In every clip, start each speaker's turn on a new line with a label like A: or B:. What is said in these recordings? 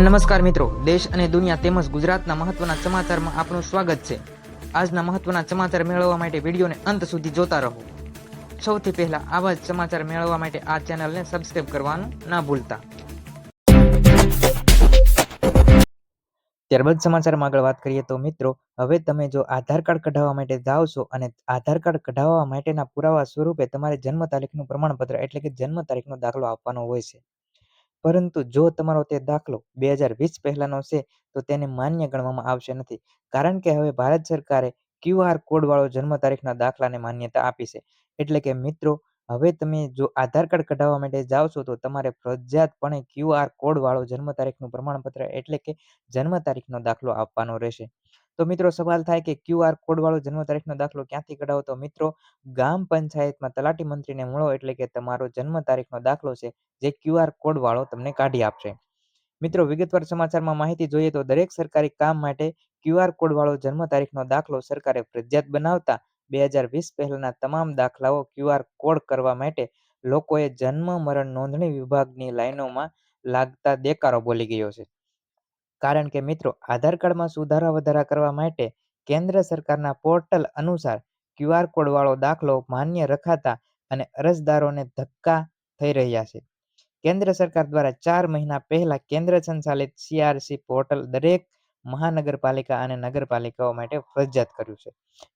A: નમસ્કાર મિત્રો, દેશ અને દુનિયા તેમજ ગુજરાતના મહત્વના સમાચારમાં આપનું સ્વાગત છે. આજના મહત્વના સમાચાર મેળવવા માટે વિડીયોને અંત સુધી જોતા રહો. સૌથી પહેલા આવા જ સમાચાર મેળવવા માટે આ ચેનલને સબસ્ક્રાઇબ કરવાનું ના ભૂલતા. ત્યારબાદ સમાચારમાં આગળ વાત કરીએ તો મિત્રો, હવે તમે જો આધાર કાર્ડ કઢાવવા માટે જાઓ છો અને આધાર કાર્ડ કઢાવવા માટેના પુરાવા સ્વરૂપે તમારે જન્મ તારીખનું પ્રમાણપત્ર એટલે કે જન્મ તારીખનો દાખલો આપવાનો હોય છે. પરંતુ જો તમારો તે દાખલો બે હજાર વીસ પહેલાનો છે, તો તેને માન્ય ગણવામાં આવશે નથી. કારણ કે હવે ભારત સરકારે ક્યુઆર કોડવાળો જન્મ તારીખના દાખલાને માન્યતા આપી છે. એટલે કે મિત્રો, હવે તમે જો આધાર કાર્ડ કઢાવવા માટે જાઓ છો, તો તમારે ફરજિયાતપણે ક્યુઆર કોડવાળો જન્મ તારીખનું પ્રમાણપત્ર એટલે કે જન્મ તારીખનો દાખલો આપવાનો રહેશે. તો મિત્રો સવાલ થાય કે ક્યુઆર કોડવાળો જન્મ તારીખનો દાખલો ક્યાંથી કઢાવો? તો મિત્રો, ગામ પંચાયતમાં તલાટી મંત્રીને મળો એટલે કે તમારો જન્મ તારીખનો દાખલો છે જે ક્યુઆર કોડવાળો તમને કાઢી આપશે. મિત્રો, વિગતવાર સમાચારમાં માહિતી જોઈએ તો દરેક સરકારી કામ માટે ક્યુઆર કોડવાળો જન્મ તારીખનો દાખલો સરકારે ફરજિયાત બનાવતા બે હજાર વીસ પહેલાના તમામ દાખલાઓ ક્યુઆર કોડ કરવા માટે લોકોએ જન્મ, મરણ નોંધણી વિભાગની લાઇનોમાં લાગતા દેકારો બોલી ગયો છે. કારણ કે મિત્રો, આધાર કાર્ડમાં સુધારા વધારા કરવા માટે કેન્દ્ર સરકારના પોર્ટલ અનુસાર ક્યુઆર કોડવાળો દાખલો માન્ય રખાતા અને અરજદારોને ધક્કા થઈ રહ્યા છે. કેન્દ્ર સરકાર દ્વારા ચાર મહિના પહેલા કેન્દ્ર સંચાલિત સીઆરસી પોર્ટલ દરેક મહાનગરપાલિકા અને નગરપાલિકાઓ માટે ફરજિયાત કર્યું છે.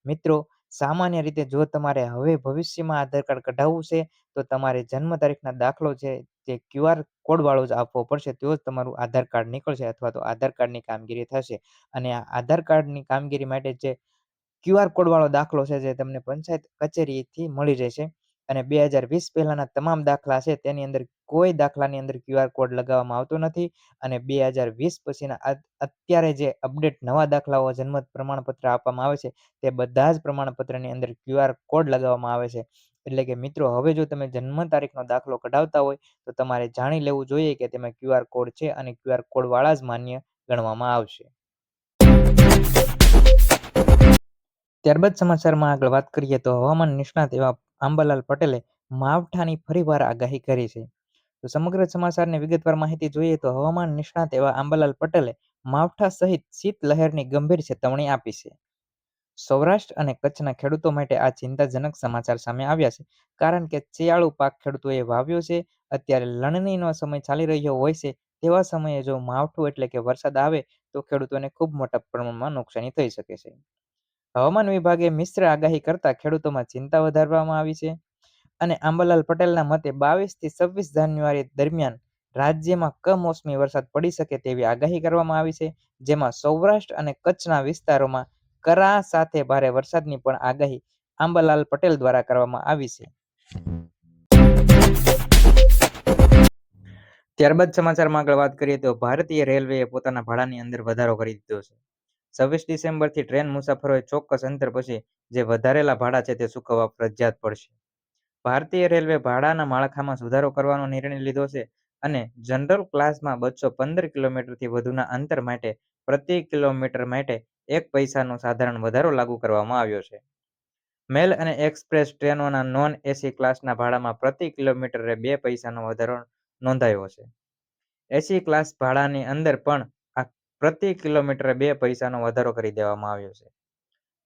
A: મિત્રો, સામાન્ય રીતે જો તમારે હવે ભવિષ્યમાં આધાર કાર્ડ કઢાવવું છે, તો તમારે જન્મ તારીખના દાખલો છે જે ક્યુઆર કોડવાળો જ આપવો પડશે તો જ તમારું આધાર કાર્ડ નીકળશે અથવા તો આધાર કાર્ડની કામગીરી થશે. અને આ આધાર કાર્ડની કામગીરી માટે જે ક્યુઆર કોડવાળો દાખલો છે, જે તમને પંચાયત કચેરીથી મળી રહેશે. અને બે હજાર વીસ પહેલાના તમામ દાખલા છે, તેની અંદર કોઈ દાખલાની અંદર ક્યુઆર કોડ લગાવવામાં આવતો નથી. અને બે હજાર વીસ પછીના અત્યારે જે અપડેટ નવા દાખલાઓ જન્મ પ્રમાણપત્ર આપવામાં આવે છે, તે બધા જ પ્રમાણપત્રની અંદર ક્યુઆર કોડ લગાવવામાં આવે છે. એટલે કે મિત્રો, હવે જો તમે જન્મ તારીખનો દાખલો કઢાવતા હોય, તો તમારે જાણી લેવું જોઈએ કે તેમાં ક્યુઆર કોડ છે અને ક્યુઆર કોડવાળા જ માન્ય ગણવામાં આવશે. ત્યારબાદ સમાચારમાં આગળ વાત કરીએ તો હવામાન નિષ્ણાત એવા આંબાલાલ પટેલે માવઠાની ફરીવાર આગાહી કરી છે. તો સમગ્ર સમાચારની વિગતવાર માહિતી જોઈએ તો હવામાન નિષ્ણાત એવા આંબાલાલ પટેલે માવઠા સહિત શીત લહેરની ગંભીર ચેતવણી આપી છે. સૌરાષ્ટ્ર અને કચ્છના ખેડૂતો માટે આ ચિંતાજનક સમાચાર સામે આવ્યા છે. કારણ કે શિયાળુ પાક ખેડૂતોએ વાવ્યો છે, અત્યારે લણણીનો સમય ચાલી રહ્યો હોય છે, તેવા સમયે જો માવઠું એટલે કે વરસાદ આવે, તો ખેડૂતોને ખૂબ મોટા પ્રમાણમાં નુકસાની થઈ શકે છે. હવામાન વિભાગે મિશ્ર આગાહી કરતા ખેડૂતોમાં ચિંતા વધારવામાં આવી છે અને આંબાલાલ પટેલના મતે બાવીસથી છવ્વીસ જાન્યુઆરી દરમિયાન રાજ્યમાં કમોસમી વરસાદ પડી શકે તેવી આગાહી કરવામાં આવી છે, જેમાં સૌરાષ્ટ્ર અને કચ્છના વિસ્તારોમાં કરા સાથે ભારે વરસાદની પણ આગાહી આંબાલાલ પટેલ દ્વારા કરવામાં આવી છે. ત્યારબાદ સમાચારમાં આગળ વાત કરીએ તો ભારતીય રેલવેએ પોતાના ભાડાની અંદર વધારો કરી દીધો છે. છવ્વીસ ડિસેમ્બરથી ટ્રેન મુસાફરોએ ચોક્કસ અંતર પછી જે વધારેલા ભાડા છે તે ચૂકવવા ફરજિયાત પડશે. ભારતીય રેલવે ભાડાના માળખામાં સુધારો કરવાનો નિર્ણય લીધો છે અને જનરલ ક્લાસમાં બસો પંદર કિલોમીટરથી વધુના અંતર માટે પ્રતિ કિલોમીટર માટે એક પૈસાનો સાધારણ વધારો લાગુ કરવામાં આવ્યો છે. મેલ અને એક્સપ્રેસ ટ્રેનોના નોન એસી ક્લાસના ભાડામાં પ્રતિ કિલોમીટરે બે પૈસાનો વધારો નોંધાયો છે. એસી ક્લાસ ભાડાની અંદર પણ આ પ્રતિ કિલોમીટરે બે પૈસાનો વધારો કરી દેવામાં આવ્યો છે.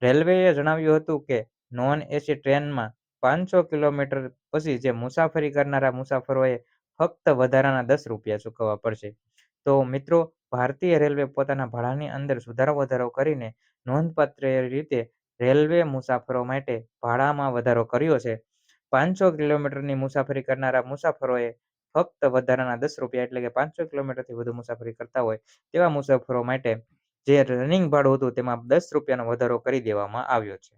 A: રેલવેએ જણાવ્યું હતું કે, નોન એસી ટ્રેનમાં પાંચસો કિલોમીટર પછી જે મુસાફરી કરનારા મુસાફરોએ ફક્ત વધારાના દસ રૂપિયા ચૂકવવા પડશે. તો મિત્રો ભારતીય રેલવે પોતાના ભાડાની અંદર સુધારો વધારો કરીને નોંધપાત્ર રીતે રેલવે મુસાફરો માટે ભાડામાં વધારો કર્યો છે. પાંચસો કિલોમીટરની મુસાફરી કરનારા મુસાફરોએ ફક્ત વધારાના દસ રૂપિયા એટલે કે પાંચસો કિલોમીટરથી વધુ મુસાફરી કરતા હોય તેવા મુસાફરો માટે જે રનિંગ ભાડું હતું તેમાં દસ રૂપિયાનો વધારો કરી દેવામાં આવ્યો છે.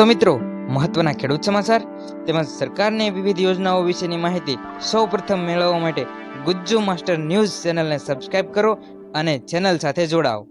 A: તો મિત્રો, મહત્વના ખેડૂત સમાચાર તેમજ સરકારની વિવિધ યોજનાઓ વિશેની માહિતી સૌ મેળવવા માટે ગુજ્જુ માસ્ટર ન્યૂઝ ચેનલને સબસ્ક્રાઇબ કરો અને ચેનલ સાથે જોડાઓ.